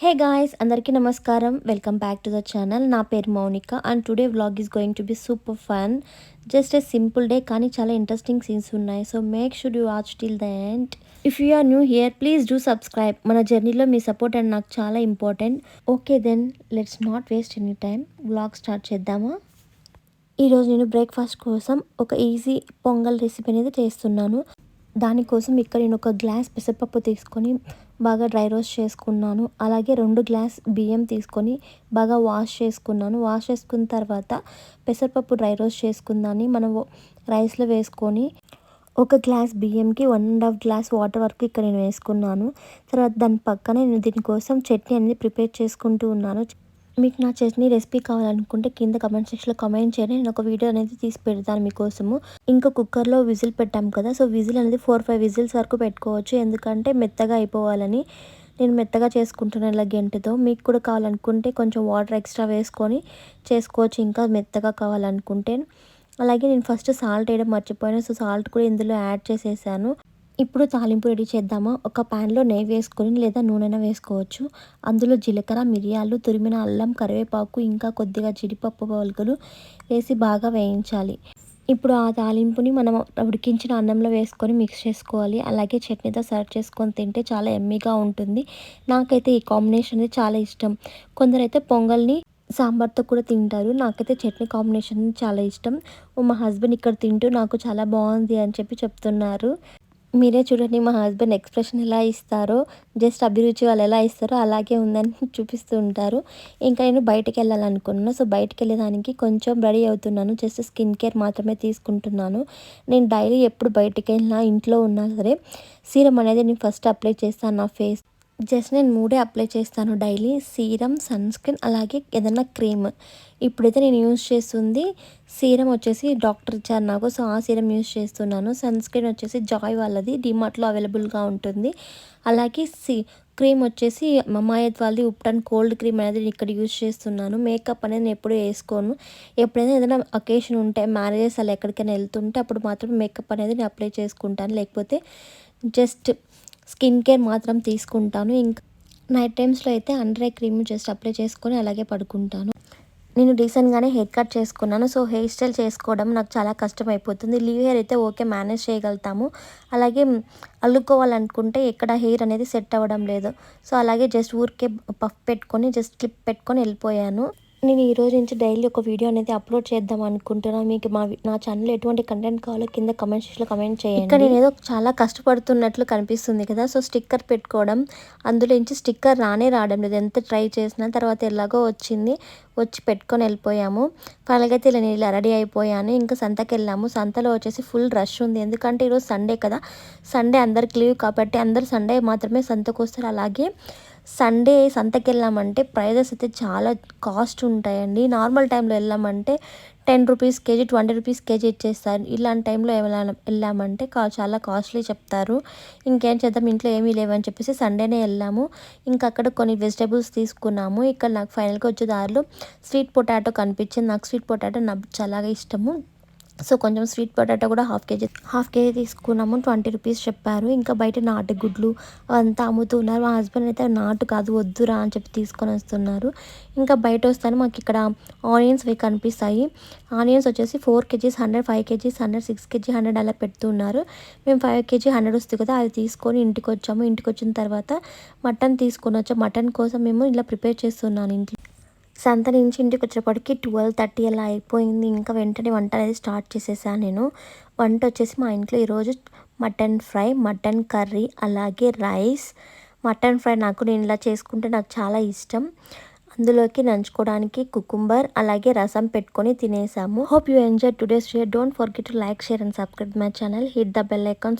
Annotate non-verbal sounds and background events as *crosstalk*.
హే guys అందరికీ నమస్కారం. Welcome back to the channel నా పేరు Mounika and today vlog is going to be super fun just a simple day కానీ చాలా interesting scenes ఉన్నాయి. So make sure you watch till the end if you are new here please do subscribe మన జర్నీలో మీ support and నాకు చాలా important okay then let's not waste any time vlog start చేద్దామా? ఈరోజు నేను బ్రేక్ఫాస్ట్ కోసం ఒక ఈజీ పొంగల్ రెసిపీ అనేది చేస్తున్నాను. దానికోసం ఇక్కడ నేను ఒక గ్లాస్ పెసరపప్పు తీసుకొని బాగా డ్రై రోస్ట్ చేసుకున్నాను. అలాగే రెండు గ్లాస్ బియ్యం తీసుకొని బాగా వాష్ చేసుకున్నాను. వాష్ చేసుకున్న తర్వాత పెసరపప్పు డ్రై రోస్ట్ చేసుకుందాన్ని మనం రైస్లో వేసుకొని ఒక glass బియ్యంకి one and half glass water వరకు ఇక్కడ నేను వేసుకున్నాను. తర్వాత దాని పక్కనే నేను దీనికోసం చట్నీ అనేది ప్రిపేర్ చేసుకుంటూ ఉన్నాను. మీకు నా చట్నీ రెసిపీ కావాలనుకుంటే కింద కమెంట్ సెక్షన్లో కమెంట్ చేయండి. నేను ఒక వీడియో అనేది తీసి పెడతాను మీకోసము. ఇంకా కుక్కర్లో విజిల్ పెట్టాం కదా సో విజిల్ అనేది ఫోర్ ఫైవ్ విజిల్స్ వరకు పెట్టుకోవచ్చు. ఎందుకంటే మెత్తగా అయిపోవాలని నేను మెత్తగా చేసుకుంటున్నాను ఇలా గెంటతో. మీకు కూడా కావాలనుకుంటే కొంచెం వాటర్ ఎక్స్ట్రా వేసుకొని చేసుకోవచ్చు. ఇంకా మెత్తగా కావాలనుకుంటే. అలాగే నేను ఫస్ట్ సాల్ట్ వేయడం మర్చిపోయాను సో సాల్ట్ కూడా ఇందులో యాడ్ చేసేసాను. ఇప్పుడు తాలింపు రెడీ చేద్దామా? ఒక ప్యాన్లో నెయ్యి వేసుకొని లేదా నూనెన వేసుకోవచ్చు. అందులో జీలకర్ర మిరియాలు తురిమిన అల్లం కరివేపాకు ఇంకా కొద్దిగా జీడిపప్పు పలుకులు వేసి బాగా వేయించాలి. ఇప్పుడు ఆ తాలింపుని మనం ఉడికించిన అన్నంలో వేసుకొని మిక్స్ చేసుకోవాలి. అలాగే చట్నీతో సర్వ్ చేసుకొని తింటే చాలా ఎమ్మీగా ఉంటుంది. నాకైతే ఈ కాంబినేషన్ అనేది చాలా ఇష్టం. కొందరైతే పొంగల్ని సాంబార్తో కూడా తింటారు. నాకైతే చట్నీ కాంబినేషన్ చాలా ఇష్టం. మా హస్బెండ్ ఇక్కడ తింటూ నాకు చాలా బాగుంది అని చెప్పి చెప్తున్నారు. మీరే చూడండి మా హస్బెండ్ ఎక్స్ప్రెషన్ ఎలా ఇస్తారో జస్ట్ అభిరుచి వాళ్ళు ఎలా ఇస్తారో అలాగే ఉందని *laughs* చూపిస్తూ ఉంటారు. ఇంకా నేను బయటకు వెళ్ళాలనుకున్నాను సో బయటకు వెళ్ళేదానికి కొంచెం రెడీ అవుతున్నాను. జస్ట్ స్కిన్ కేర్ మాత్రమే తీసుకుంటున్నాను. నేను డైలీ ఎప్పుడు బయటకు వెళ్ళినా ఇంట్లో ఉన్నా సరే సీరం అనేది నేను ఫస్ట్ అప్లై చేస్తాను నా ఫేస్ జస్ట్ నేను మూడే అప్లై చేస్తాను. డైలీ సీరం సన్ స్క్రీన్ అలాగే ఏదైనా క్రీమ్. ఇప్పుడైతే నేను యూజ్ చేస్తుంది సీరం వచ్చేసి డాక్టర్ ఇచ్చారు నాకు. సో ఆ సీరం యూజ్ చేస్తున్నాను. సన్ స్క్రీన్ వచ్చేసి జాయ్ వాళ్ళది. డిమార్ట్లో అవైలబుల్గా ఉంటుంది. అలాగే సీ క్రీమ్ వచ్చేసి మమాయత్ వాళ్ళది. ఉప్టన్ కోల్డ్ క్రీమ్ అనేది ఇక్కడ యూజ్ చేస్తున్నాను. మేకప్ అనేది నేను ఎప్పుడు వేసుకోను. ఎప్పుడైనా ఏదైనా అకేషన్ ఉంటే మ్యారేజెస్ అలా ఎక్కడికైనా వెళ్తుంటే అప్పుడు మాత్రం మేకప్ అనేది నేను అప్లై చేసుకుంటాను. లేకపోతే జస్ట్ స్కిన్ కేర్ మాత్రం తీసుకుంటాను. ఇంకా నైట్ టైమ్స్లో అయితే under eye cream just apply చేసుకొని అలాగే పడుకుంటాను. నేను రీసెంట్గానే హెయిర్ కట్ చేసుకున్నాను. సో హెయిర్ స్టైల్ చేసుకోవడం నాకు చాలా కష్టం అయిపోతుంది లీవ్ హెయిర్ అయితే ఓకే మేనేజ్ చేయగలుగుతాము. అలాగే అల్లుకోవాలనుకుంటే ఎక్కడ హెయిర్ అనేది సెట్ అవ్వడం లేదు. సో అలాగే జస్ట్ ఊరికే పఫ్ పెట్టుకొని జస్ట్ క్లిప్ పెట్టుకొని వెళ్ళిపోయాను. నేను ఈ రోజు నుంచి డైలీ ఒక వీడియో అనేది అప్లోడ్ చేద్దాం అనుకుంటున్నాను మీకు మా నా ఛానల్ ఎటువంటి కంటెంట్ కావాలో కింద కమెంట్ సెక్షన్లో కమెంట్ చేయండి. ఇక్కడ నేను ఏదో చాలా కష్టపడుతున్నట్లు కనిపిస్తుంది కదా. సో స్టిక్కర్ పెట్టుకోవడం అందులో నుంచి స్టిక్కర్ రానే రావడం లేదు. ఎంత ట్రై చేసినా తర్వాత ఎలాగో వచ్చింది. వచ్చి పెట్టుకొని వెళ్ళిపోయాము. ఫైనల్గా అయితే నేను ఇలా రెడీ అయిపోయాను. ఇంకా సంతకి వెళ్ళాము. సంతలో వచ్చేసి ఫుల్ రష్ ఉంది. ఎందుకంటే ఈరోజు సండే కదా. సండే అందరికి లీవ్ కాబట్టి అందరు సండే మాత్రమే సంతకు వస్తారు. అలాగే సండే సంతకి వెళ్ళామంటే ప్రైజెస్ అయితే చాలా కాస్ట్ ఉంటాయండి. నార్మల్ టైంలో వెళ్ళామంటే ten rupees KG twenty rupees KG ఇచ్చేస్తారు. ఇలాంటి టైంలో వెళ్ళామంటే కా చాలా కాస్ట్లీ చెప్తారు. ఇంకేం చేద్దాం ఇంట్లో ఏమీ లేవని చెప్పేసి సండేనే వెళ్ళాము. ఇంకా అక్కడ కొన్ని వెజిటేబుల్స్ తీసుకున్నాము. ఇక్కడ నాకు ఫైనల్గా వచ్చే దారిలో స్వీట్ పొటాటో కనిపించింది. నాకు స్వీట్ పొటాటో నాకు చాలా ఇష్టము. సో కొంచెం స్వీట్ పొటాటో కూడా హాఫ్ కేజీ హాఫ్ కేజీ తీసుకున్నాము. ట్వంటీ రూపీస్ చెప్పారు. ఇంకా బయట నాటు గుడ్లు అవంతా అమ్ముతున్నారు మా హస్బెండ్ అయితే నాటు కాదు వద్దురా అని చెప్పి తీసుకొని వస్తున్నారు. ఇంకా బయట వస్తాను. మాకు ఇక్కడ ఆనియన్స్ అవి కనిపిస్తాయి. ఆనియన్స్ వచ్చేసి four KGs hundred five KGs hundred six KG hundred అలా పెడుతున్నారు మేము ఫైవ్ కేజీ హండ్రెడ్ వస్తుంది కదా అది తీసుకొని ఇంటికి వచ్చాము. ఇంటికి వచ్చిన తర్వాత మటన్ తీసుకొని వచ్చాము. మటన్ కోసం మేము ఇలా ప్రిపేర్ చేస్తున్నాను ఇంట్లో. సంత నుంచి ఇంటికి వచ్చేటప్పటికి ట్వెల్వ్ థర్టీ అలా అయిపోయింది. ఇంకా వెంటనే వంట అనేది స్టార్ట్ చేసేసాను నేను. వంట వచ్చేసి మా ఇంట్లో ఈరోజు మటన్ ఫ్రై మటన్ కర్రీ అలాగే రైస్. మటన్ ఫ్రై నాకు నేను ఇలా చేసుకుంటే నాకు చాలా ఇష్టం. అందులోకి నంచుకోవడానికి కుకుంబర్ అలాగే రసం పెట్టుకొని తినేసాము. Hope you enjoy today's share don't forget to like share and subscribe my channel hit the bell icon